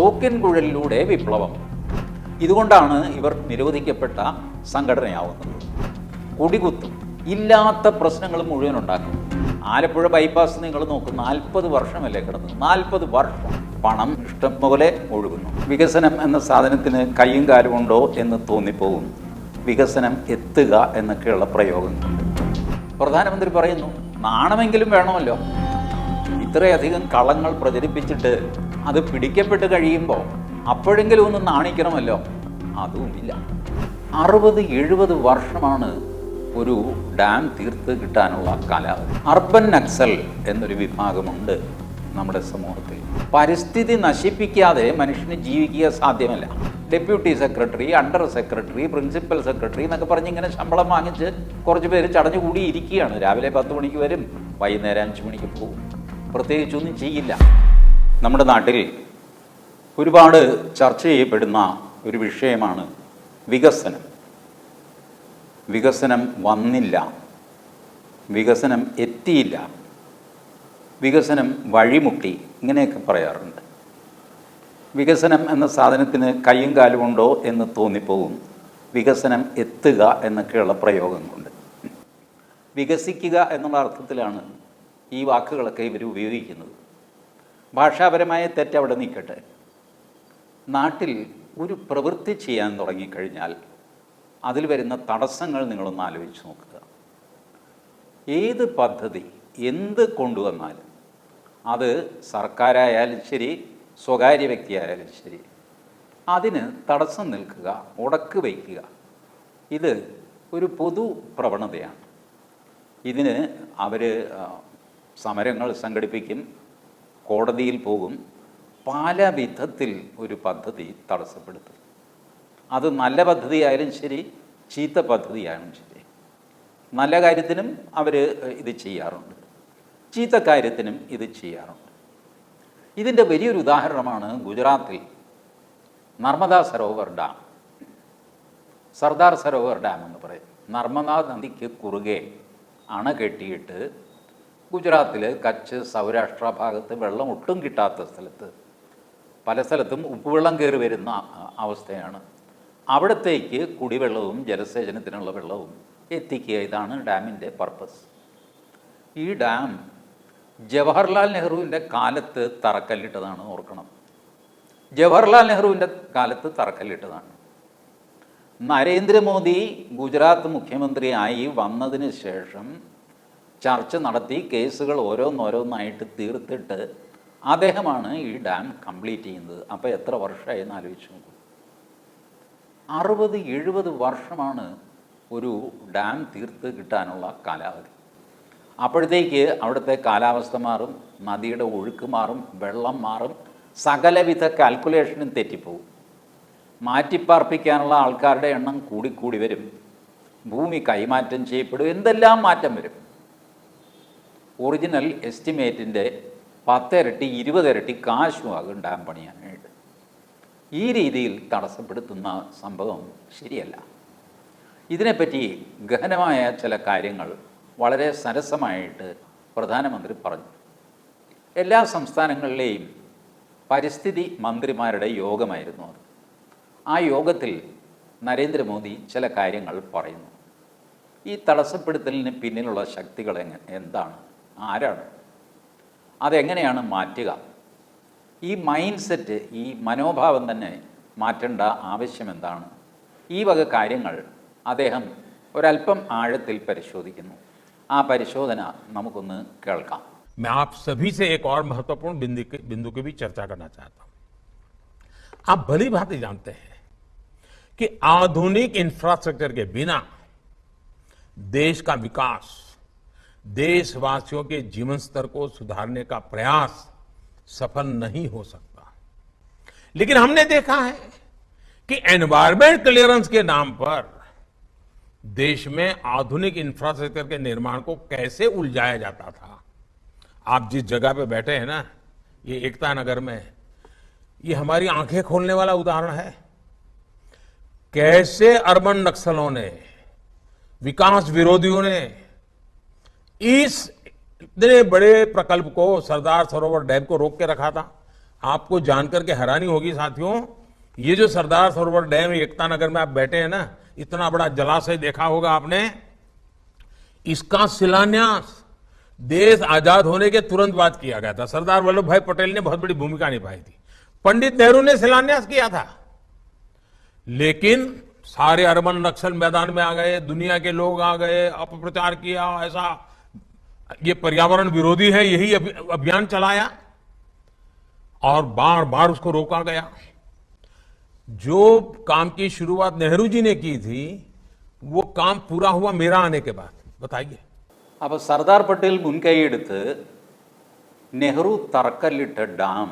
തോക്കിൻകുഴലിലൂടെ വിപ്ലവം. ഇതുകൊണ്ടാണ് ഇവർ നിരോധിക്കപ്പെട്ട സംഘടനയാവുന്നത്. കൊടികുത്തും ഇല്ലാത്ത പ്രശ്നങ്ങൾ മുഴുവൻ ഉണ്ടാക്കും. ആലപ്പുഴ ബൈപ്പാസ് നിങ്ങൾ നോക്കും നാൽപ്പത് വർഷമല്ലേ കിടന്നു നാൽപ്പത് വർഷം പണം ഇഷ്ടം പോലെ ഒഴുകുന്നു. വികസനം എന്ന സാധനത്തിന് കൈയും കാലും ഉണ്ടോ എന്ന് തോന്നിപ്പോകും വികസനം എത്തുക എന്നൊക്കെയുള്ള പ്രയോഗങ്ങളുണ്ട്. പ്രധാനമന്ത്രി പറയുന്നു നാണമെങ്കിലും വേണമല്ലോ. ഇത്രയധികം കളങ്ങൾ പ്രചരിപ്പിച്ചിട്ട് അത് പിടിക്കപ്പെട്ട് കഴിയുമ്പോൾ അപ്പോഴെങ്കിലും ഒന്ന് നാണിക്കണമല്ലോ? അതുമില്ല അറുപത് എഴുപത് വർഷമാണ് ഒരു ഡാം തീർത്ത് കിട്ടാനുള്ള കാലാവധി. അർബൻ നക്സൽ എന്നൊരു വിഭാഗമുണ്ട് നമ്മുടെ സമൂഹത്തിൽ. പരിസ്ഥിതി നശിപ്പിക്കാതെ മനുഷ്യന് ജീവിക്കുക സാധ്യമല്ല. Deputy secretary under secretary principal secretary എന്നൊക്കെ പറഞ്ഞ് ഇങ്ങനെ ശമ്പളം വാങ്ങിച്ച് കുറച്ച് പേര് ചടഞ്ഞുകൂടി ഇരിക്കുകയാണ് രാവിലെ പത്ത് മണിക്ക് വരും വൈകുന്നേരം അഞ്ച് മണിക്ക് പോകും. പ്രത്യേകിച്ചൊന്നും ചെയ്യില്ല. നമ്മുടെ നാട്ടിൽ ഒരുപാട് ചർച്ച ചെയ്യപ്പെടുന്ന ഒരു വിഷയമാണ് വികസനം. വികസനം വന്നില്ല. വികസനം എത്തിയില്ല. വികസനം വഴിമുട്ടി ഇങ്ങനെയൊക്കെ പറയാറുണ്ട്. വികസനം എന്ന സാധനത്തിന് കയ്യും കാലും ഉണ്ടോ എന്ന് തോന്നിപ്പോകും. വികസനം എത്തുക എന്നൊക്കെയുള്ള പ്രയോഗങ്ങളുണ്ട്. വികസിക്കുക എന്നുള്ള അർത്ഥത്തിലാണ് ഈ വാക്കുകളൊക്കെ ഇവർ ഉപയോഗിക്കുന്നത്. ഭാഷാപരമായ തെറ്റ് അവിടെ നിൽക്കട്ടെ. നാട്ടിൽ ഒരു പ്രവൃത്തി ചെയ്യാൻ തുടങ്ങിക്കഴിഞ്ഞാൽ അതിൽ വരുന്ന തടസ്സങ്ങൾ നിങ്ങളൊന്ന് ആലോചിച്ച് നോക്കുക. ഏത് പദ്ധതി എന്ത് കൊണ്ടുവന്നാലും അത് സർക്കാരായാലും ശരി സ്വകാര്യ വ്യക്തിയായാലും ശരി അതിന് തടസ്സം നിൽക്കുക ഉടക്ക് വയ്ക്കുക. ഇത് ഒരു പൊതു പ്രവണതയാണ്. ഇതിന് അവർ സമരങ്ങൾ സംഘടിപ്പിക്കും കോടതിയിൽ പോകും പല വിധത്തിൽ ഒരു പദ്ധതി തടസ്സപ്പെടുത്തും. അത് നല്ല പദ്ധതിയായാലും ശരി ചീത്ത പദ്ധതിയായാലും ശരി. നല്ല കാര്യത്തിനും അവർ ഇത് ചെയ്യാറുണ്ട്. ചീത്ത കാര്യത്തിനും ഇത് ചെയ്യാറുണ്ട്. ഇതിന്റെ വലിയൊരു ഉദാഹരണമാണ് ഗുജറാത്തിൽ നർമ്മദാ സരോവർ ഡാം. സർദാർ സരോവർ ഡാം എന്ന് പറയും. നർമ്മദ നദിക്ക് കുറുകെ അണ കെട്ടിയിട്ട് ഗുജറാത്തിൽ കച്ച് സൗരാഷ്ട്ര ഭാഗത്ത് വെള്ളം ഒട്ടും കിട്ടാത്ത സ്ഥലത്ത് പല സ്ഥലത്തും ഉപ്പുവെള്ളം കയറി വരുന്ന അവസ്ഥയാണ്. അവിടത്തേക്ക് കുടിവെള്ളവും ജലസേചനത്തിനുള്ള വെള്ളവും എത്തിക്കുക ഇതാണ് ഡാമിന്റെ പർപ്പസ്. ഈ ഡാം ജവഹർലാൽ നെഹ്റുവിന്റെ കാലത്ത് തറക്കല്ലിട്ടതാണ് ഓർക്കണം. ജവഹർലാൽ നെഹ്റുവിന്റെ കാലത്ത് തറക്കല്ലിട്ടതാണ്. നരേന്ദ്രമോദി ഗുജറാത്ത് മുഖ്യമന്ത്രിയായി വന്നതിന് ശേഷം ചർച്ച നടത്തി കേസുകൾ ഓരോന്നോരോന്നായിട്ട് തീർത്തിട്ട് അദ്ദേഹമാണ് ഈ ഡാം കംപ്ലീറ്റ് ചെയ്യുന്നത്. അപ്പോൾ എത്ര വർഷമായി എന്ന് ആലോചിച്ച് നോക്കൂ. അറുപത് എഴുപത് വർഷമാണ് ഒരു ഡാം തീർത്ത് കിട്ടാനുള്ള കാലാവധി. അപ്പോഴത്തേക്ക് അവിടുത്തെ കാലാവസ്ഥ മാറും നദിയുടെ ഒഴുക്ക് മാറും വെള്ളം മാറും സകലവിധ കാൽക്കുലേഷനും തെറ്റിപ്പോവും. മാറ്റിപ്പാർപ്പിക്കാനുള്ള ആൾക്കാരുടെ എണ്ണം കൂടിക്കൂടി വരും. ഭൂമി കൈമാറ്റം ചെയ്യപ്പെടും എന്തെല്ലാം മാറ്റം വരും? ഒറിജിനൽ എസ്റ്റിമേറ്റിന്റെ പത്തിരട്ടി ഇരുപതിരട്ടി കാശുമാകും ഡാം പണിയാനായിട്ട്. ഈ രീതിയിൽ തടസ്സപ്പെടുത്തുന്ന സംഭവം ശരിയല്ല. ഇതിനെപ്പറ്റി ഗഹനമായ ചില കാര്യങ്ങൾ വളരെ സരസമായിട്ട് പ്രധാനമന്ത്രി പറഞ്ഞു. എല്ലാ സംസ്ഥാനങ്ങളിലെയും പരിസ്ഥിതി മന്ത്രിമാരുടെ യോഗമായിരുന്നു അത്. ആ യോഗത്തിൽ നരേന്ദ്രമോദി ചില കാര്യങ്ങൾ പറയുന്നു. ഈ തടസ്സപ്പെടുത്തലിന് പിന്നിലുള്ള ശക്തികൾ എന്താണ്? ആരാണ് അതെങ്ങനെയാണ് മാറ്റുക ഈ മൈൻഡ് സെറ്റ് ഈ മനോഭാവം തന്നെ മാറ്റേണ്ട ആവശ്യം എന്താണ് ഈ വക കാര്യങ്ങൾ അദ്ദേഹം ഒരല്പം ആഴത്തിൽ പരിശോധിക്കുന്നു ആ പരിശോധന നമുക്കൊന്ന് കേൾക്കാം मैं आप सभी से एक और महत्वपूर्ण बिंदु की बिंदु की भी चर्चा करना चाहता हूं आप भली भांति जानते हैं कि आधुनिक इंफ्रास्ट्रक्चर के बिना देश का विकास देशवासियों के जीवन स्तर को सुधारने का प्रयास सफल नहीं हो सकता। लेकिन हमने देखा है कि एनवायरमेंट क्लियरेंस के नाम पर देश में आधुनिक इंफ्रास्ट्रक्चर के निर्माण को कैसे उलझाया जाता था। आप जिस जगह पे बैठे हैं ना, ये एकता नगर में, ये हमारी आँखें खोलने वाला उदाहरण है। कैसे अर्बन नक्सलों ने, विकास विरोधियों ने इस इतने बड़े प्रकल्प को सरदार सरोवर डैम को रोक के रखा था। आपको जानकर के हैरानी होगी साथियों, ये जो सरदार सरोवर डैम एकता नगर में आप बैठे हैं ना, इतना बड़ा जलाशय देखा होगा आपने। इसका शिलान्यास देश आज़ाद होने के तुरंत बाद किया गया था। सरदार वल्लभ भाई पटेल ने बहुत बड़ी भूमिका निभाई थी। पंडित नेहरू ने शिलान्यास किया था। लेकिन सारे अरबन नक्सल मैदान में आ गए, दुनिया के लोग आ गए, अपप्रचार किया, ऐसा ये पर्यावरण विरोधी है यही अभि- अभियान चलाया और बार बार उसको रोका गया जो काम की शुरुआत नेहरू जी ने की थी वो काम पूरा हुआ मेरा आने के बाद बताइए അപ്പോൾ സർദാർ പട്ടേൽ മുൻകൈയെടുത്ത് നെഹ്റു തറക്കല്ലിട്ട ഡാം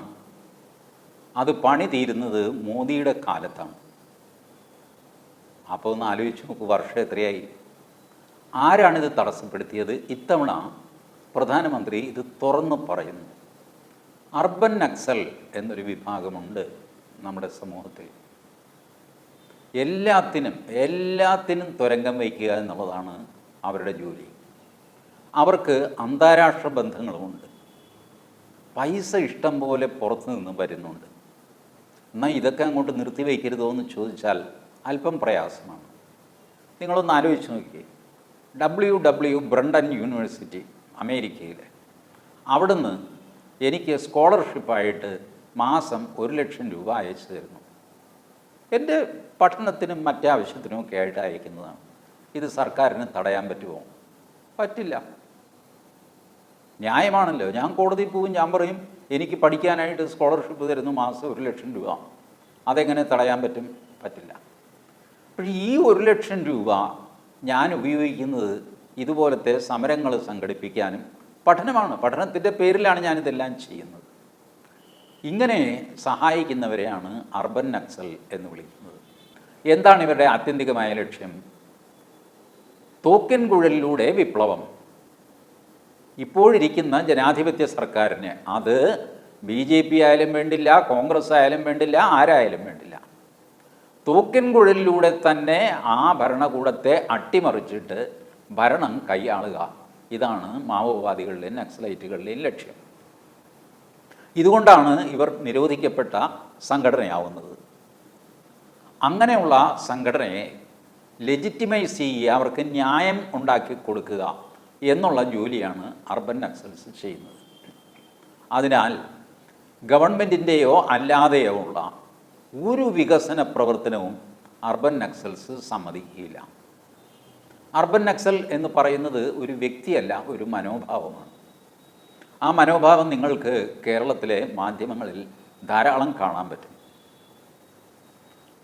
അത് പണി തീരുന്നത് മോദിയുടെ കാലത്താണ് അപ്പോൾ ഒന്ന് ആലോചിച്ച് നോക്കൂ വർഷം എത്രയായി ആരാണിത് തടസ്സപ്പെടുത്തിയത് ഇത്തവണ പ്രധാനമന്ത്രി ഇത് തുറന്നു പറയുന്നു. അർബൻ നക്സൽ എന്നൊരു വിഭാഗമുണ്ട് നമ്മുടെ സമൂഹത്തിൽ. എല്ലാത്തിനും എല്ലാത്തിനും തുരങ്കം വയ്ക്കുക എന്നുള്ളതാണ് അവരുടെ ജോലി. അവർക്ക് അന്താരാഷ്ട്ര ബന്ധങ്ങളുമുണ്ട്. പൈസ ഇഷ്ടം പോലെ പുറത്തു നിന്ന് വരുന്നുണ്ട്. എന്നാൽ ഇതൊക്കെ അങ്ങോട്ട് നിർത്തി വയ്ക്കരുതോ എന്ന് ചോദിച്ചാൽ അല്പം പ്രയാസമാണ്. നിങ്ങളൊന്ന് ആലോചിച്ച് നോക്കിയേ. ഡബ്ല്യു ഡബ്ല്യു ബ്രണ്ടൻ യൂണിവേഴ്സിറ്റി അമേരിക്കയിലെ. അവിടുന്ന് എനിക്ക് സ്കോളർഷിപ്പായിട്ട് മാസം ഒരു ലക്ഷം രൂപ അയച്ചു തരുന്നു. എന്റെ പഠനത്തിനും മറ്റാവശ്യത്തിനും ഒക്കെ ആയിട്ട് അയക്കുന്നതാണ്. ഇത് സർക്കാരിന് തടയാൻ പറ്റുമോ? പറ്റില്ല. ന്യായമാണല്ലോ. ഞാൻ കോടതിയിൽ പോകും ഞാൻ പറയും എനിക്ക് പഠിക്കാനായിട്ട് സ്കോളർഷിപ്പ് തരുന്നു മാസം ഒരു ലക്ഷം രൂപ. അതെങ്ങനെ തടയാൻ പറ്റും? പറ്റില്ല. പക്ഷേ ഈ ഒരു ലക്ഷം രൂപ ഞാൻ ഉപയോഗിക്കുന്നത് ഇതുപോലത്തെ സമരങ്ങൾ സംഘടിപ്പിക്കാനും പഠനമാണ്. പഠനത്തിന്റെ പേരിലാണ് ഞാനിതെല്ലാം ചെയ്യുന്നത്. ഇങ്ങനെ സഹായിക്കുന്നവരെയാണ് അർബൻ നക്സൽ എന്ന് വിളിക്കുന്നത്. എന്താണ് ഇവരുടെ ആത്യന്തികമായ ലക്ഷ്യം? തോക്കൻ കുഴലിലൂടെ വിപ്ലവം. ഇപ്പോഴിരിക്കുന്ന ജനാധിപത്യ സർക്കാരിന് അത് ബി ജെ പി ആയാലും വേണ്ടില്ല കോൺഗ്രസ് ആയാലും വേണ്ടില്ല ആരായാലും വേണ്ടില്ല. തോക്കൻ കുഴലിലൂടെ തന്നെ ആ ഭരണകൂടത്തെ അട്ടിമറിച്ചിട്ട് ഭരണം കൈയാളുക. ഇതാണ് മാവോവാദികളുടെയും നക്സലൈറ്റുകളുടെയും ലക്ഷ്യം. ഇതുകൊണ്ടാണ് ഇവർ നിരോധിക്കപ്പെട്ട സംഘടനയാവുന്നത്. അങ്ങനെയുള്ള സംഘടനയെ ലെജിറ്റിമൈസ് ചെയ്യുക അവർക്ക് ന്യായം ഉണ്ടാക്കി കൊടുക്കുക എന്നുള്ള ജോലിയാണ് അർബൻ നക്സൽസ് ചെയ്യുന്നത്. അതിനാൽ ഗവൺമെന്റിന്റെയോ അല്ലാതെയോ ഉള്ള ഒരു വികസന പ്രവർത്തനവും അർബൻ നക്സൽസ് സമ്മതിക്കുകയില്ല. അർബൻ നക്സൽ എന്ന് പറയുന്നത് ഒരു വ്യക്തിയല്ല ഒരു മനോഭാവമാണ്. ആ മനോഭാവം നിങ്ങൾക്ക് കേരളത്തിലെ മാധ്യമങ്ങളിൽ ധാരാളം കാണാൻ പറ്റും.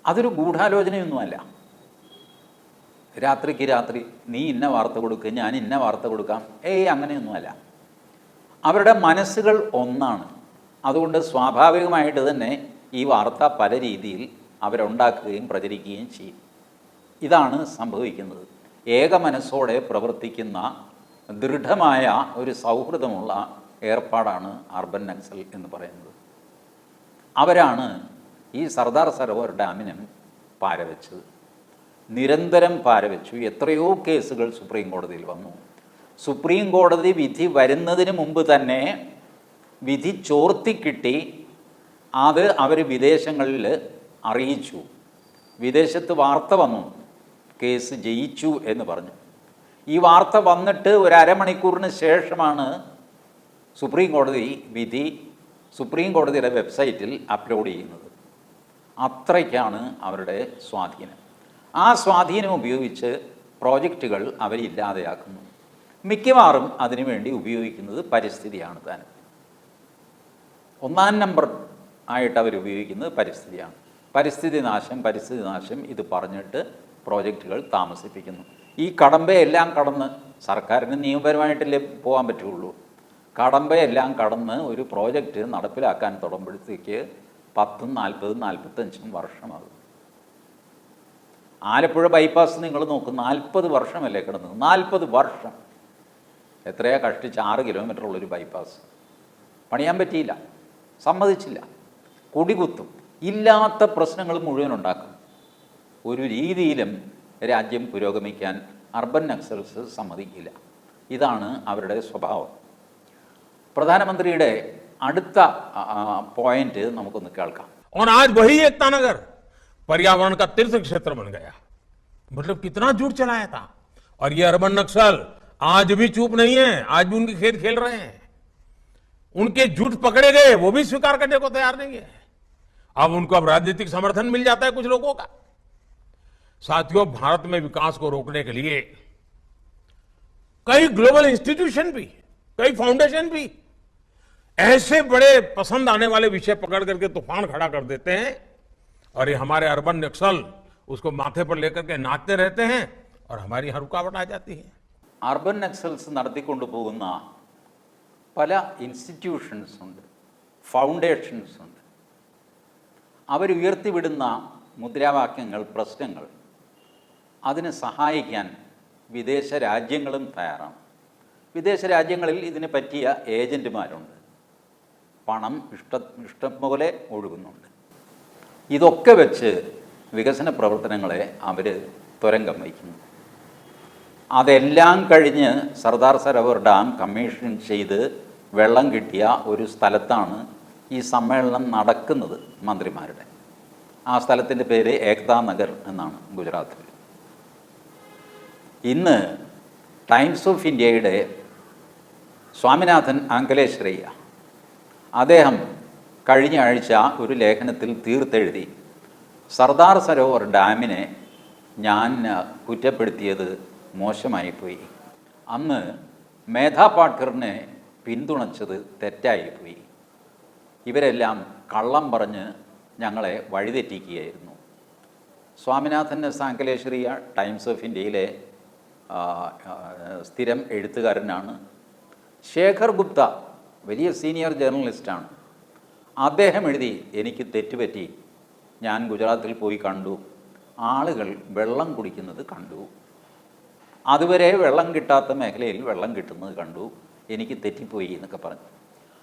അതൊരു ഗൂഢാലോചനയൊന്നുമല്ല. രാത്രിക്ക് രാത്രി നീ ഇന്ന വാർത്ത കൊടുക്കുക ഞാൻ ഇന്ന വാർത്ത കൊടുക്കാം. ഏയ് അങ്ങനെയൊന്നുമല്ല. അവരുടെ മനസ്സുകൾ ഒന്നാണ്. അതുകൊണ്ട് സ്വാഭാവികമായിട്ട് തന്നെ ഈ വാർത്ത പല രീതിയിൽ അവരുണ്ടാക്കുകയും പ്രചരിക്കുകയും ചെയ്യും. ഇതാണ് സംഭവിക്കുന്നത്. ഏക മനസ്സോടെ പ്രവർത്തിക്കുന്ന ദൃഢമായ ഒരു സൗഹൃദമുള്ള ഏർപ്പാടാണ് അർബൻ നക്സൽ എന്ന് പറയുന്നത്. അവരാണ് ഈ സർദാർ സരോവർ ഡാമിനും പാരവെച്ചത്. നിരന്തരം പാരവെച്ചു. എത്രയോ കേസുകൾ സുപ്രീം കോടതിയിൽ വന്നു. സുപ്രീം കോടതി വിധി വരുന്നതിന് മുമ്പ് തന്നെ വിധി ചോർത്തിക്കിട്ടി അത് അവർ വിദേശങ്ങളിൽ അറിയിച്ചു. വിദേശത്ത് വാർത്ത വന്നു. കേസ് ജയിച്ചു എന്ന് പറഞ്ഞു. ഈ വാർത്ത വന്നിട്ട് ഒരു അരമണിക്കൂറിന് ശേഷമാണ് സുപ്രീം കോടതി വിധി സുപ്രീം കോടതിയുടെ വെബ്സൈറ്റിൽ അപ്ലോഡ് ചെയ്യുന്നത്. അത്രയ്ക്കാണ് അവരുടെ സ്വാധീനം. ആ സ്വാധീനം ഉപയോഗിച്ച് പ്രോജക്റ്റുകൾ അവരില്ലാതെയാക്കുന്നു മിക്കവാറും അതിനുവേണ്ടി ഉപയോഗിക്കുന്നത് പരിസ്ഥിതിയാണ് താൻ ഒന്നാം നമ്പർ ആയിട്ട് അവർ ഉപയോഗിക്കുന്നത് പരിസ്ഥിതിയാണ്. പരിസ്ഥിതി നാശം പരിസ്ഥിതി നാശം ഇത് പറഞ്ഞിട്ട് പ്രോജക്റ്റുകൾ താമസിപ്പിക്കുന്നു. ഈ കടമ്പയെല്ലാം കടന്ന് സർക്കാരിന് നിയമപരമായിട്ടല്ലേ പോകാൻ പറ്റുള്ളൂ? കടമ്പയെല്ലാം കടന്ന് ഒരു പ്രോജക്റ്റ് നടപ്പിലാക്കാൻ തുടങ്ങുമ്പോഴത്തേക്ക് പത്തും നാൽപ്പതും നാൽപ്പത്തഞ്ചും വർഷമാകും. ആലപ്പുഴ ബൈപ്പാസ് നിങ്ങൾ നോക്കും നാൽപ്പത് വർഷമല്ലേ കിടന്നത്? നാൽപ്പത് വർഷം. എത്രയാ കഷ്ടിച്ച് ആറ് കിലോമീറ്റർ ഉള്ളൊരു ബൈപ്പാസ്? പണിയാൻ പറ്റിയില്ല. സമ്മതിച്ചില്ല. കൊടികുത്തും. ഇല്ലാത്ത പ്രശ്നങ്ങൾ മുഴുവൻ ഉണ്ടാക്കും. ഒരു രീതിയിലും രാജ്യം പുരോഗമിക്കാൻ അർബൻ നക്സൽസ് സമ്മതിക്കില്ല ഇതാണ് അവരുടെ സ്വഭാവം പ്രധാനമന്ത്രിയുടെ അടുത്ത പോയിന്റ് നമുക്കൊന്ന് കേൾക്കാം और आज वही एकता नगर पर्यावरण का तीर्थ क्षेत्र बन गया मतलब कितना झूठ चलाया था और ये अर्बन नक्सल आज भी चुप नहीं है आज भी उनके खेल खेल रहे हैं उनके झूठ पकड़े गए वो भी स्वीकार करने को तैयार नहीं है अब उनको अब राजनीतिक समर्थन मिल जाता है कुछ लोगों का साथियों भारत में विकास को रोकने के लिए कई ग्लोबल इंस्टीट्यूशन भी कई फाउंडेशन भी ऐसे बड़े पसंद आने वाले विषय पकड़ करके तूफान खड़ा कर देते हैं और ये हमारे अर्बन नक्सल उसको माथे पर लेकर के नाचते रहते हैं और हमारी यहाँ रुकावट आ जाती है അർബൻ നക്സൽസ് നടത്തിക്കൊണ്ടു പോകുന്ന പല ഇൻസ്റ്റിറ്റ്യൂഷൻസ് ഉണ്ട് ഫൗണ്ടേഷൻസ് ഉണ്ട് അവരുയർത്തിവിടുന്ന മുദ്രാവാക്യങ്ങൾ പ്രശ്നങ്ങൾ അതിനെ സഹായിക്കാൻ വിദേശ രാജ്യങ്ങളും തയ്യാറാണ്. വിദേശ രാജ്യങ്ങളിൽ ഇതിന് പറ്റിയ ഏജന്റുമാരുണ്ട് പണം ഇഷ്ട ഇഷ്ടം പോലെ ഒഴുകുന്നുണ്ട്. ഇതൊക്കെ വെച്ച് വികസന പ്രവർത്തനങ്ങളെ അവർ തുരങ്കം വയ്ക്കുന്നു. അതെല്ലാം കഴിഞ്ഞ് സർദാർ സരോവർ ഡാം കമ്മീഷൻ ചെയ്ത് വെള്ളം കിട്ടിയ ഒരു സ്ഥലത്താണ് ഈ സമ്മേളനം നടക്കുന്നത് മന്ത്രിമാരുടെ. ആ സ്ഥലത്തിന്റെ പേര് ഏക്താ നഗർ എന്നാണ് ഗുജറാത്തിൽ. ഇന്ന് ടൈംസ് ഓഫ് ഇന്ത്യയുടെ സ്വാമിനാഥൻ അങ്കലേശ്വരയ്യ അദ്ദേഹം കഴിഞ്ഞ ആഴ്ച ഒരു ലേഖനത്തിൽ തീർത്തെഴുതി സർദാർ സരോവർ ഡാമിനെ ഞാൻ കുറ്റപ്പെടുത്തിയത് മോശമായിപ്പോയി. അന്ന് മേധാ പാട്കറിനെ പിന്തുണച്ചത് തെറ്റായിപ്പോയി. ഇവരെല്ലാം കള്ളം പറഞ്ഞ് ഞങ്ങളെ വഴിതെറ്റിക്കുകയായിരുന്നു. സ്വാമിനാഥൻ സാങ്കലേശ്വരിയ ടൈംസ് ഓഫ് ഇന്ത്യയിലെ സ്ഥിരം എഴുത്തുകാരനാണ്. ശേഖർ ഗുപ്ത വലിയ സീനിയർ ജേർണലിസ്റ്റാണ്. അദ്ദേഹം എഴുതി എനിക്ക് തെറ്റുപറ്റി. ഞാൻ ഗുജറാത്തിൽ പോയി കണ്ടു. ആളുകൾ വെള്ളം കുടിക്കുന്നത് കണ്ടു. അതുവരെ വെള്ളം കിട്ടാത്ത മേഖലയിൽ വെള്ളം കിട്ടുന്നത് കണ്ടു. എനിക്ക് തെറ്റിപ്പോയി എന്നൊക്കെ പറഞ്ഞു.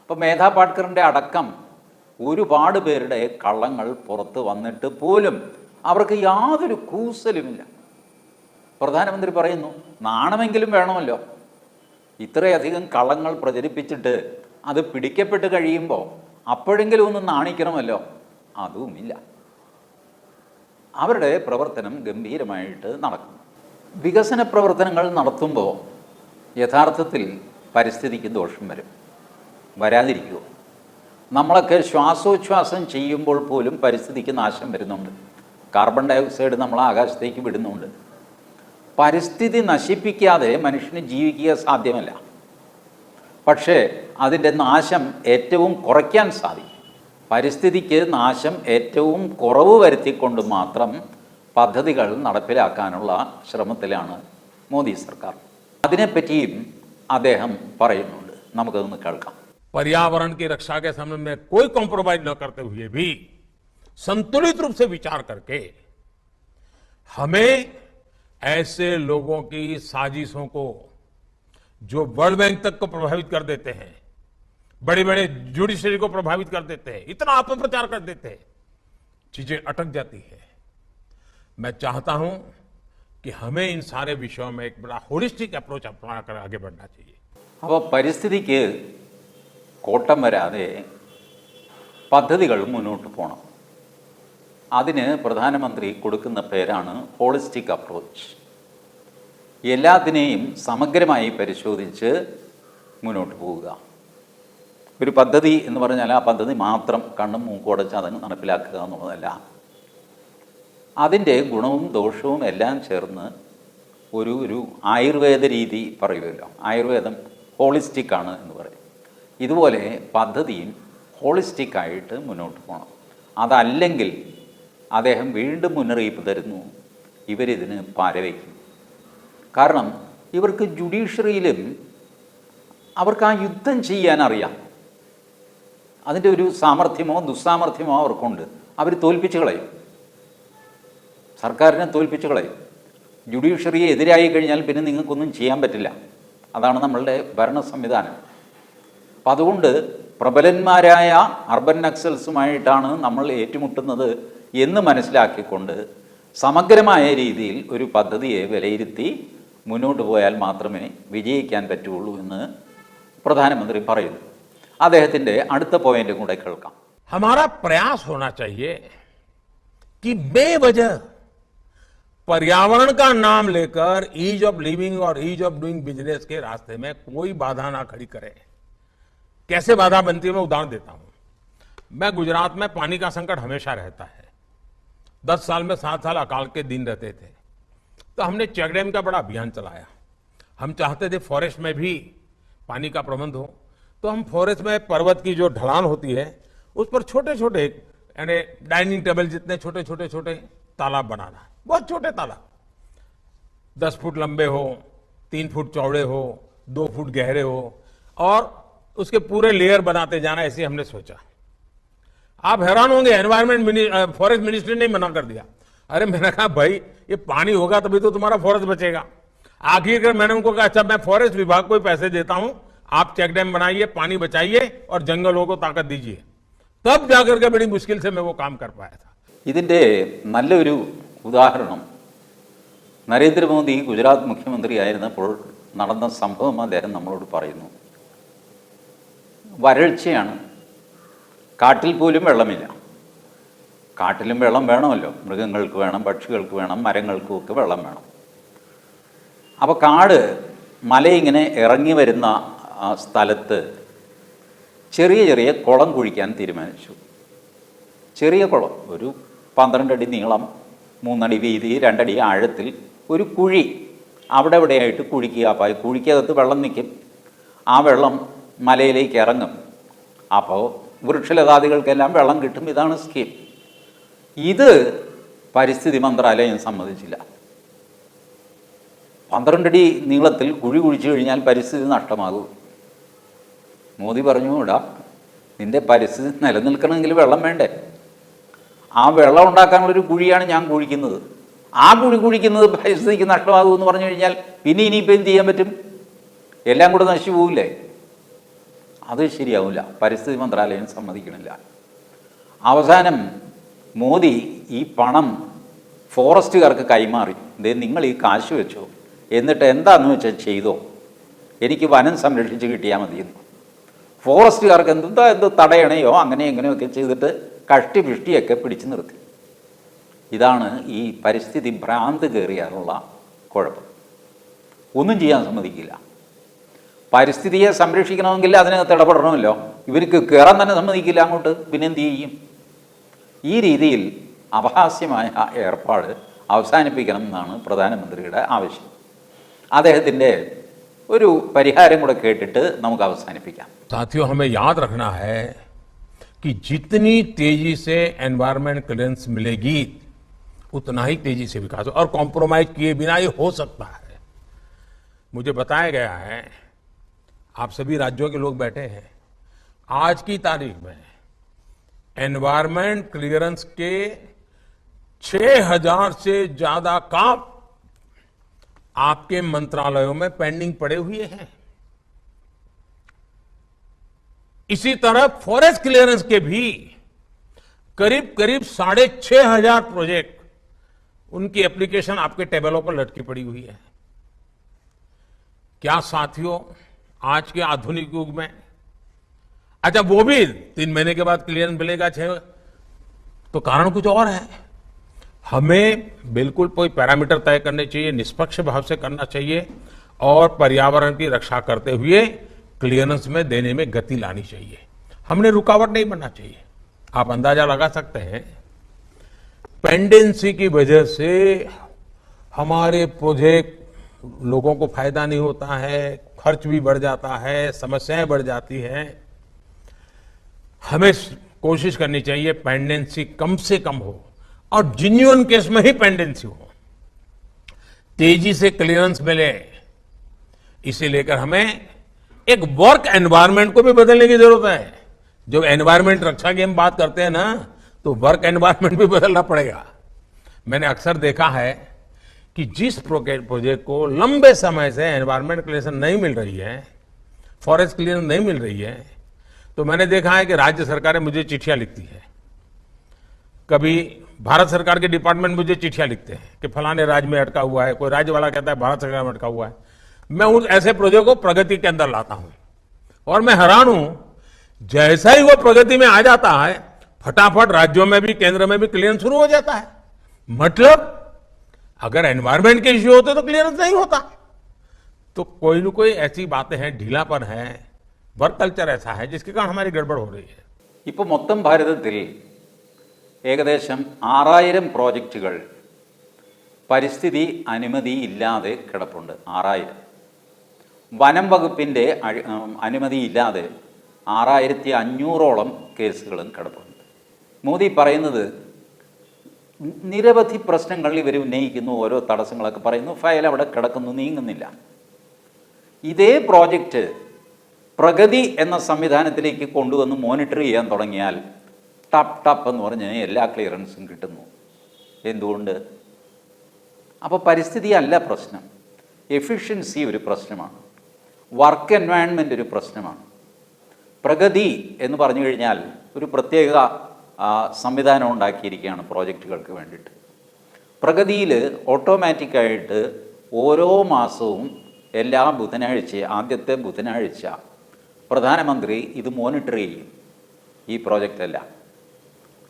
അപ്പോൾ മേധാ പാട്കറിന്റെ അടക്കം ഒരുപാട് പേരുടെ കള്ളങ്ങൾ പുറത്ത് വന്നിട്ട് പോലും അവർക്ക് യാതൊരു കൂസലുമില്ല. പ്രധാനമന്ത്രി പറയുന്നു നാണമെങ്കിലും വേണമല്ലോ. ഇത്രയധികം കള്ളങ്ങൾ പ്രചരിപ്പിച്ചിട്ട് അത് പിടിക്കപ്പെട്ട് കഴിയുമ്പോൾ അപ്പോഴെങ്കിലും ഒന്ന് നാണിക്കണമല്ലോ? അതുമില്ല. അവരുടെ പ്രവർത്തനം ഗംഭീരമായിട്ട് നടക്കുന്നു. വികസന പ്രവർത്തനങ്ങൾ നടത്തുമ്പോൾ യഥാർത്ഥത്തിൽ പരിസ്ഥിതിക്ക് ദോഷം വരും. വരാതിരിക്കുമോ നമ്മളൊക്കെ ശ്വാസോച്ഛ്വാസം ചെയ്യുമ്പോൾ പോലും പരിസ്ഥിതിക്ക് നാശം വരുന്നുണ്ട്. കാർബൺ ഡയോക്സൈഡ് നമ്മൾ ആകാശത്തേക്ക് വിടുന്നുണ്ട്. പരിസ്ഥിതി നശിപ്പിക്കാതെ മനുഷ്യന് ജീവിക്കുക സാധ്യമല്ല പക്ഷേ അതിൻ്റെ നാശം ഏറ്റവും കുറയ്ക്കാൻ സാധിക്കും പരിസ്ഥിതിക്ക് നാശം ഏറ്റവും കുറവ് വരുത്തിക്കൊണ്ട് മാത്രം പദ്ധതികൾ നടപ്പിലാക്കാനുള്ള ശ്രമത്തിലാണ് മോദി സർക്കാർ അതിനെപ്പറ്റിയും അദ്ദേഹം പറയുന്നുണ്ട് നമുക്കതൊന്ന് കേൾക്കാം पर्यावरण की रक्षा के संबंध में कोई कॉम्प्रोमाइज न करते हुए भी संतुलित रूप से विचार करके हमें ऐसे लोगों की साजिशों को जो वर्ल्ड बैंक तक को प्रभावित कर देते हैं बड़े बड़े जुडिशरी को प्रभावित कर देते हैं इतना अपप्रचार कर देते हैं चीजें अटक जाती है मैं चाहता हूं कि हमें इन सारे विषयों में एक बड़ा होलिस्टिक अप्रोच अपना कर आगे बढ़ना चाहिए അപ്പോൾ പരിസ്ഥിതിക്ക് കോട്ടം വരാതെ പദ്ധതികൾ മുന്നോട്ട് പോകണം അതിന് പ്രധാനമന്ത്രി കൊടുക്കുന്ന പേരാണ് ഹോളിസ്റ്റിക് അപ്രോച്ച്. എല്ലാത്തിനെയും സമഗ്രമായി പരിശോധിച്ച് മുന്നോട്ട് പോവുക. ഒരു പദ്ധതി എന്ന് പറഞ്ഞാൽ ആ പദ്ധതി മാത്രം കണ്ണും മൂക്കോടച്ച് അതിന് നടപ്പിലാക്കുക എന്നുള്ളതല്ല. അതിന്റെ ഗുണവും ദോഷവും എല്ലാം ചേർന്ന് ഒരു ഒരു ആയുർവേദ രീതി പറയുമല്ലോ. ആയുർവേദം ഹോളിസ്റ്റിക് ആണ് എന്ന് പറയും. ഇതുപോലെ പദ്ധതിയും ഹോളിസ്റ്റിക്കായിട്ട് മുന്നോട്ട് പോകണം. അതല്ലെങ്കിൽ അദ്ദേഹം വീണ്ടും മുന്നറിയിപ്പ് തരുന്നു. ഇവരിതിന് പാരവയ്ക്കും കാരണം ഇവർക്ക് ജുഡീഷ്യറിയിലും അവർക്ക് ആ യുദ്ധം ചെയ്യാൻ അറിയാം അതിന്റെ ഒരു സാമർഥ്യമോ ദുസ്സാമർഥ്യമോ അവർക്കുണ്ട്. അവർ തോൽപ്പിച്ച് കളയും. സർക്കാരിനെ തോൽപ്പിച്ച് കളയും. ജുഡീഷ്യറിയെ എതിരായി കഴിഞ്ഞാൽ പിന്നെ നിങ്ങൾക്കൊന്നും ചെയ്യാൻ പറ്റില്ല. അതാണ് നമ്മളുടെ ഭരണ സംവിധാനം. അപ്പം അതുകൊണ്ട് പ്രബലന്മാരായ അർബൻ നക്സൽസുമായിട്ടാണ് നമ്മൾ ഏറ്റുമുട്ടുന്നത് എന്ന് മനസ്സിലാക്കിക്കൊണ്ട് സമഗ്രമായ രീതിയിൽ ഒരു പദ്ധതിയെ വിലയിരുത്തി മുന്നോട്ട് പോയാൽ മാത്രമേ വിജയിക്കാൻ പറ്റുള്ളൂ എന്ന് പ്രധാനമന്ത്രി പറയുന്നു അദ്ദേഹത്തിൻ്റെ അടുത്ത പോയിന്റും കൂടെ കേൾക്കാം हमारा प्रयास होना चाहिए कि बेवजह पर्यावरण का नाम लेकर ईज ऑफ लिविंग और ईज ऑफ डूइंग बिजनेस के रास्ते में कोई बाधा ना खड़ी करे कैसे बाधा बनती है मैं उदाहरण देता हूं मैं गुजरात में पानी का संकट हमेशा रहता है दस साल में सात साल अकाल के दिन रहते थे। तो हमने चेक डैम का बड़ा अभियान चलाया। हम चाहते थे फॉरेस्ट में भी पानी का प्रबंध हो। तो हम फॉरेस्ट में पर्वत की जो ढलान होती है, उस पर छोटे छोटे यानी डाइनिंग टेबल जितने छोटे छोटे छोटे तालाब बनाना बहुत छोटे तालाब। दस फुट लंबे हो, तीन फुट चौड़े हो, दो फुट गहरे हो, और उसके पूरे लेयर बनाते जाना, ऐसे हमने सोचा। आप हैरान होंगे एनवायरमेंट फॉरेस्ट मिनिस्ट्री ने मना कर दिया अरे मैंने कहा भाई ये पानी होगा तभी तो तुम्हारा फॉरेस्ट बचेगा आखिरकार मैंने उनको कहा अच्छा मैं फॉरेस्ट विभाग को ही पैसे देता हूं आप चेक डैम बनाइए पानी बचाइए और जंगलों को ताकत दीजिए तब जाकर के बड़ी मुश्किल से मैं वो काम कर पाया था ഇതിൻ്റെ നല്ലൊരു ഉദാഹരണം നരേന്ദ്രമോദി ഗുജറാത്ത് മുഖ്യമന്ത്രിയായിരുന്നപ്പോൾ നടന്ന സംഭവം അദ്ദേഹം നമ്മളോട് പറയുന്നു വരൾച്ചയാണ് കാട്ടിൽ പോലും വെള്ളമില്ല. കാട്ടിലും വെള്ളം വേണമല്ലോ. മൃഗങ്ങൾക്ക് വേണം പക്ഷികൾക്ക് വേണം മരങ്ങൾക്കും ഒക്കെ വെള്ളം വേണം. അപ്പോൾ കാട് മലയിങ്ങനെ ഇറങ്ങി വരുന്ന സ്ഥലത്ത് ചെറിയ ചെറിയ കുളം കുഴിക്കാൻ തീരുമാനിച്ചു. ചെറിയ കുളം. ഒരു പന്ത്രണ്ടടി നീളം മൂന്നടി വീതി രണ്ടടി ആഴത്തിൽ ഒരു കുഴി അവിടെ എവിടെയായിട്ട് കുഴിക്കുക. അപ്പോൾ കുഴിക്കകത്ത് വെള്ളം നിൽക്കും. ആ വെള്ളം മലയിലേക്ക് ഇറങ്ങും. അപ്പോൾ വൃക്ഷലതാദികൾക്കെല്ലാം വെള്ളം കിട്ടും. ഇതാണ് സ്കീം. ഇത് പരിസ്ഥിതി മന്ത്രാലയം സമ്മതിച്ചില്ല. പന്ത്രണ്ടടി നീളത്തിൽ കുഴി കുഴിച്ചു കഴിഞ്ഞാൽ പരിസ്ഥിതി നഷ്ടമാകും. മോദി പറഞ്ഞു നിന്റെ പരിസ്ഥിതി നിലനിൽക്കണമെങ്കിൽ വെള്ളം വേണ്ടേ? ആ വെള്ളം ഉണ്ടാക്കാനുള്ളൊരു കുഴിയാണ് ഞാൻ കുഴിക്കുന്നത്. ആ കുഴി കുഴിക്കുന്നത് പരിസ്ഥിതിക്ക് നഷ്ടമാകുമെന്ന് പറഞ്ഞു കഴിഞ്ഞാൽ പിന്നെ ഇനിയിപ്പോൾ എന്ത് ചെയ്യാൻ പറ്റും? എല്ലാം കൂടെ നശിച്ചു പോവില്ലേ? അത് ശരിയാവില്ല. പരിസ്ഥിതി മന്ത്രാലയം സമ്മതിക്കണില്ല. അവസാനം മോദി ഈ പണം ഫോറസ്റ്റുകാർക്ക് കൈമാറി. ദേ നിങ്ങൾ ഈ കാശ് വെച്ചോ. എന്നിട്ട് എന്താന്ന് വെച്ചാൽ ചെയ്തോ? എനിക്ക് വനം സംരക്ഷിച്ച് കിട്ടിയാൽ മതിയെന്ന്. ഫോറസ്റ്റുകാർക്ക് എന്താ എന്ത് തടയണയോ അങ്ങനെ എങ്ങനെയൊക്കെ ചെയ്തിട്ട് കഷ്ടി പിഷ്ടിയൊക്കെ പിടിച്ചു നിർത്തി. ഇതാണ് ഈ പരിസ്ഥിതി ഭ്രാന്ത് കയറിയാലുള്ള കുഴപ്പം. ഒന്നും ചെയ്യാൻ സമ്മതിക്കില്ല. പരിസ്ഥിതിയെ സംരക്ഷിക്കണമെങ്കിൽ അതിനകത്ത് ഇടപെടണമല്ലോ ഇവർക്ക് കയറാൻ തന്നെ സമ്മതിക്കില്ല അങ്ങോട്ട് പിന്നെ എന്ത് ചെയ്യും ഈ രീതിയിൽ അപഹാസ്യമായ ഏർപ്പാട് അവസാനിപ്പിക്കണം എന്നാണ് പ്രധാനമന്ത്രിയുടെ ആവശ്യം അദ്ദേഹത്തിൻ്റെ ഒരു പരിഹാരം കൂടെ കേട്ടിട്ട് നമുക്ക് അവസാനിപ്പിക്കാം साथियों हमें याद रखना है कि जितनी तेजी से एनवायरमेंट क्लियरेंस मिलेगी उतना ही तेजी से विकास हो और कॉम्प्रोमाइज किए बिना ये हो सकता है मुझे बताया गया है आप सभी राज्यों के लोग बैठे हैं। आज की तारीख में एनवायरमेंट क्लियरेंस के 6000 से ज़्यादा काम आपके मंत्रालयों में पेंडिंग पड़े हुए हैं। इसी तरह फॉरेस्ट क्लियरेंस के भी करीब करीब साढ़े छह हज़ार प्रोजेक्ट उनकी एप्लीकेशन आपके टेबलों पर लटकी पड़ी हुई है। क्या साथियों आज के आधुनिक युग में। अच्छा वो भी तीन महीने के बाद क्लियरेंस मिलेगा, छह। तो कारण कुछ और है। हमें बिल्कुल कोई पैरामीटर तय करने चाहिए, निष्पक्ष भाव से करना चाहिए और पर्यावरण की रक्षा करते हुए क्लियरेंस में देने में गति लानी चाहिए। हमने रुकावट नहीं बनना चाहिए। आप अंदाज़ा लगा सकते हैं पेंडेंसी की वजह से हमारे प्रोजेक्ट लोगों को फ़ायदा नहीं होता है खर्च भी बढ़ जाता है, समस्याएँ बढ़ जाती हैं। हमें कोशिश करनी चाहिए पेंडेंसी कम से कम हो और जिन्यून केस में ही पेंडेंसी हो। तेज़ी से क्लियरेंस मिले, इसे लेकर हमें एक वर्क एनवायरनमेंट को भी बदलने की ज़रूरत है। जो एनवायरनमेंट रक्षा की हम बात करते हैं ना तो वर्क एनवायरनमेंट भी बदलना पड़ेगा। मैंने अक्सर देखा है कि जिस प्रोजेक्ट को लंबे समय से एनवायरमेंट क्लियरेंस नहीं मिल रही है फॉरेस्ट क्लियरेंस नहीं मिल रही है तो मैंने देखा है कि राज्य सरकारें मुझे चिट्ठियाँ लिखती है। कभी भारत सरकार के डिपार्टमेंट मुझे चिट्ठियाँ लिखते हैं कि फलाने राज्य में अटका हुआ है, कोई राज्य वाला कहता है भारत सरकार में अटका हुआ है। मैं उन ऐसे प्रोजेक्ट को प्रगति के अंदर लाता हूँ। और मैं हैरान हूँ, जैसा ही वो प्रगति में आ जाता है, फटाफट राज्यों में भी, केंद्र में भी क्लियरेंस शुरू हो जाता है। मतलब अगर एनवायरमेंट के इश्यू होते तो क्लियरेंस नहीं होता तो कोई न कोई ऐसी बातें हैं ढीलापन है वर्क कल्चर ऐसा है जिसके कारण हमारी गड़बड़ हो रही है ഇപ്പോൾ മൊത്തം ഭാരതത്തിൽ ഏകദേശം ആറായിരം പ്രോജക്റ്റുകൾ പരിസ്ഥിതി അനുമതി ഇല്ലാതെ കിടപ്പുണ്ട് ആറായിരം വനം വകുപ്പിൻ്റെ അഴി- ഉം, അനുമതിയില്ലാതെ ആറായിരത്തി അഞ്ഞൂറോളം കേസുകളും കിടപ്പുണ്ട് മോദി പറയുന്നത് നിരവധി പ്രശ്നങ്ങൾ ഇവർ ഉന്നയിക്കുന്നു ഓരോ തടസ്സങ്ങളൊക്കെ പറയുന്നു. ഫയൽ അവിടെ കിടക്കുന്നു നീങ്ങുന്നില്ല. ഇതേ പ്രോജക്റ്റ് പ്രഗതി എന്ന സംവിധാനത്തിലേക്ക് കൊണ്ടുവന്ന് മോണിറ്റർ ചെയ്യാൻ തുടങ്ങിയാൽ ടപ്പ് ടപ്പ് എന്ന് പറഞ്ഞ് എല്ലാ ക്ലിയറൻസും കിട്ടുന്നു. എന്തുകൊണ്ട്? അപ്പോൾ പരിസ്ഥിതി അല്ല പ്രശ്നം. എഫിഷ്യൻസി ഒരു പ്രശ്നമാണ്. വർക്ക് എൻവയൺമെന്റ് ഒരു പ്രശ്നമാണ്. പ്രഗതി എന്ന് പറഞ്ഞു കഴിഞ്ഞാൽ ഒരു പ്രത്യേക സംവിധാനം ഉണ്ടാക്കിയിരിക്കുകയാണ് പ്രോജക്റ്റുകൾക്ക് വേണ്ടിയിട്ട്. പ്രഗതിയിൽ ഓട്ടോമാറ്റിക്കായിട്ട് ഓരോ മാസവും എല്ലാ ബുധനാഴ്ച ആദ്യത്തെ ബുധനാഴ്ച പ്രധാനമന്ത്രി ഇത് മോണിറ്റർ ചെയ്യും. ഈ പ്രോജക്റ്റെല്ലാം.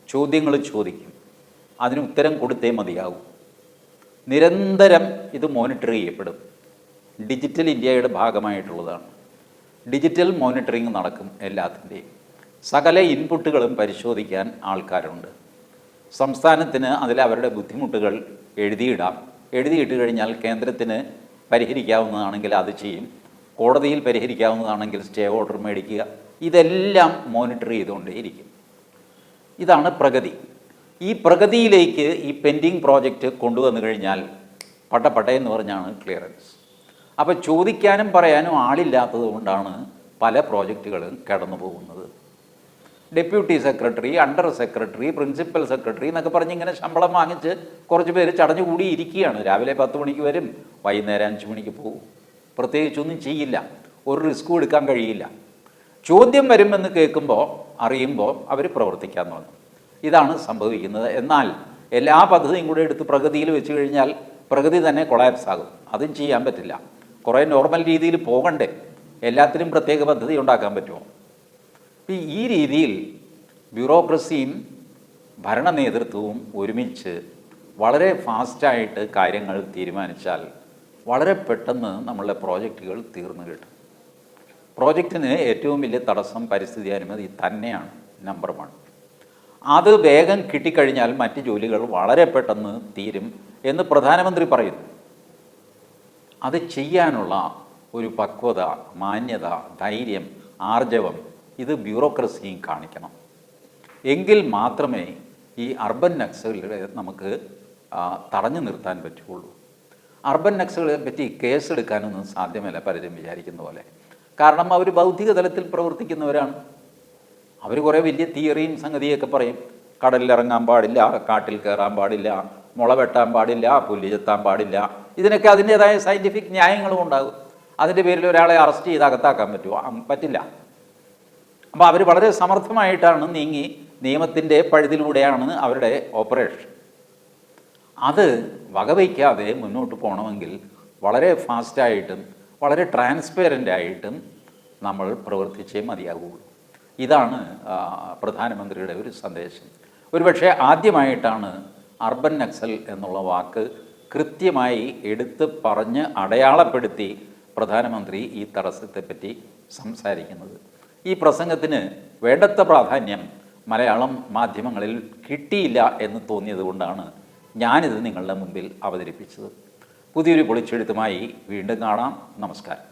ചോദ്യങ്ങൾ ചോദിക്കും. അതിന് ഉത്തരം കൊടുത്തേ മതിയാവും. നിരന്തരം ഇത് മോണിറ്റർ ചെയ്യപ്പെടും. ഡിജിറ്റൽ ഇന്ത്യയുടെ ഭാഗമായിട്ടുള്ളതാണ്. ഡിജിറ്റൽ മോണിറ്ററിംഗ് നടക്കും എല്ലാത്തിന്റെയും. സകല ഇൻപുട്ടുകളും പരിശോധിക്കാൻ ആൾക്കാരുണ്ട്. സംസ്ഥാനത്തിന് അതിൽ അവരുടെ ബുദ്ധിമുട്ടുകൾ എഴുതിയിടാം. എഴുതിയിട്ട് കഴിഞ്ഞാൽ കേന്ദ്രത്തിന് പരിഹരിക്കാവുന്നതാണെങ്കിൽ അത് ചെയ്യും. കോടതിയിൽ പരിഹരിക്കാവുന്നതാണെങ്കിൽ സ്റ്റേ ഓർഡർ മേടിക്കുക. ഇതെല്ലാം മോണിറ്റർ ചെയ്തുകൊണ്ടേയിരിക്കും. ഇതാണ് പ്രഗതി. ഈ പ്രഗതിയിലേക്ക് ഈ പെൻഡിങ് പ്രോജക്റ്റ് കൊണ്ടുവന്നു കഴിഞ്ഞാൽ പട്ടപ്പട്ട എന്ന് പറഞ്ഞാണ് ക്ലിയറൻസ്. അപ്പോൾ ചോദിക്കാനും പറയാനും ആളില്ലാത്തത് കൊണ്ടാണ് പല പ്രോജക്റ്റുകളും കടന്നു പോകുന്നത് deputy secretary under secretary principal secretary എന്നൊക്കെ പറഞ്ഞ് ഇങ്ങനെ ശമ്പളം വാങ്ങിച്ച് കുറച്ച് പേര് ചടഞ്ഞു കൂടി ഇരിക്കുകയാണ്. രാവിലെ പത്ത് മണിക്ക് വരും വൈകുന്നേരം അഞ്ച് മണിക്ക് പോകും. പ്രത്യേകിച്ചൊന്നും ചെയ്യില്ല. ഒരു റിസ്ക്കും എടുക്കാൻ കഴിയില്ല. ചോദ്യം വരുമെന്ന് കേൾക്കുമ്പോൾ അറിയുമ്പോൾ അവർ പ്രവർത്തിക്കാൻ തോന്നും ഇതാണ് സംഭവിക്കുന്നത്. എന്നാൽ എല്ലാ പദ്ധതിയും കൂടെ എടുത്ത് പ്രഗതിയിൽ വെച്ച് കഴിഞ്ഞാൽ പ്രഗതി തന്നെ കൊളാപ്സ് ആകും. അതും ചെയ്യാൻ പറ്റില്ല. കുറേ നോർമൽ രീതിയിൽ പോകണ്ടേ? എല്ലാത്തിനും പ്രത്യേക പദ്ധതി ഉണ്ടാക്കാൻ പറ്റുമോ? ഈ രീതിയിൽ ബ്യൂറോക്രസിയും ഭരണ നേതൃത്വവും ഒരുമിച്ച് വളരെ ഫാസ്റ്റായിട്ട് കാര്യങ്ങൾ തീരുമാനിച്ചാൽ വളരെ പെട്ടെന്ന് നമ്മളുടെ പ്രോജക്റ്റുകൾ തീർന്നു കിട്ടും. പ്രോജക്റ്റിന് ഏറ്റവും വലിയ തടസ്സം പരിസ്ഥിതി അനുമതി തന്നെയാണ് നമ്പർ വൺ അത് വേഗം കിട്ടിക്കഴിഞ്ഞാൽ മറ്റ് ജോലികൾ വളരെ പെട്ടെന്ന് തീരും എന്ന് പ്രധാനമന്ത്രി പറയുന്നു. അത് ചെയ്യാനുള്ള ഒരു പക്വത മാന്യത ധൈര്യം ആർജവം ഇത് ബ്യൂറോക്രസിയും കാണിക്കണം. എങ്കിൽ മാത്രമേ ഈ അർബൻ നക്സലുകളെ നമുക്ക് തടഞ്ഞു നിർത്താൻ പറ്റുള്ളൂ അർബൻ നക്സലുകളെ പറ്റി കേസെടുക്കാനൊന്നും സാധ്യമല്ല പലരും വിചാരിക്കുന്ന പോലെ. കാരണം അവർ ബൗദ്ധിക തലത്തിൽ പ്രവർത്തിക്കുന്നവരാണ്. അവർ കുറേ വലിയ തിയറിയും സംഗതിയൊക്കെ പറയും. കടലിലിറങ്ങാൻ പാടില്ല കാട്ടിൽ കയറാൻ പാടില്ല മുള വെട്ടാൻ പാടില്ല പുല്ല് ചെത്താൻ പാടില്ല. ഇതിനൊക്കെ അതിന്റേതായ സയന്റിഫിക് ന്യായങ്ങളും ഉണ്ടാകും. അതിന്റെ പേരിൽ ഒരാളെ അറസ്റ്റ് ചെയ്ത് അകത്താക്കാൻ പറ്റുമോ? പറ്റില്ല. അപ്പോൾ അവർ വളരെ സമർത്ഥമായിട്ടാണ് നീങ്ങി നിയമത്തിന്റെ പഴുതിലൂടെയാണ് അവരുടെ ഓപ്പറേഷൻ അത് വകവയ്ക്കാതെ മുന്നോട്ട് പോകണമെങ്കിൽ വളരെ ഫാസ്റ്റായിട്ടും വളരെ ട്രാൻസ്പെറന്റ് ആയിട്ടും നമ്മൾ പ്രവർത്തിച്ചേ മതിയാകുള്ളൂ ഇതാണ് പ്രധാനമന്ത്രിയുടെ ഒരു സന്ദേശം. ഒരുപക്ഷെ ആദ്യമായിട്ടാണ് അർബൻ നക്സൽ എന്നുള്ള വാക്ക് കൃത്യമായി എടുത്ത് പറഞ്ഞ് അടയാളപ്പെടുത്തി പ്രധാനമന്ത്രി ഈ തടസ്സത്തെപ്പറ്റി സംസാരിക്കുന്നത്. ഈ പ്രസംഗത്തിന് വേണ്ടത്ര പ്രാധാന്യം മലയാളം മാധ്യമങ്ങളിൽ കിട്ടിയില്ല എന്ന് തോന്നിയത് കൊണ്ടാണ് ഞാനിത് നിങ്ങളുടെ മുമ്പിൽ അവതരിപ്പിച്ചത്. പുതിയൊരു പൊളിച്ചെഴുത്തുമായി വീണ്ടും കാണാം. നമസ്കാരം.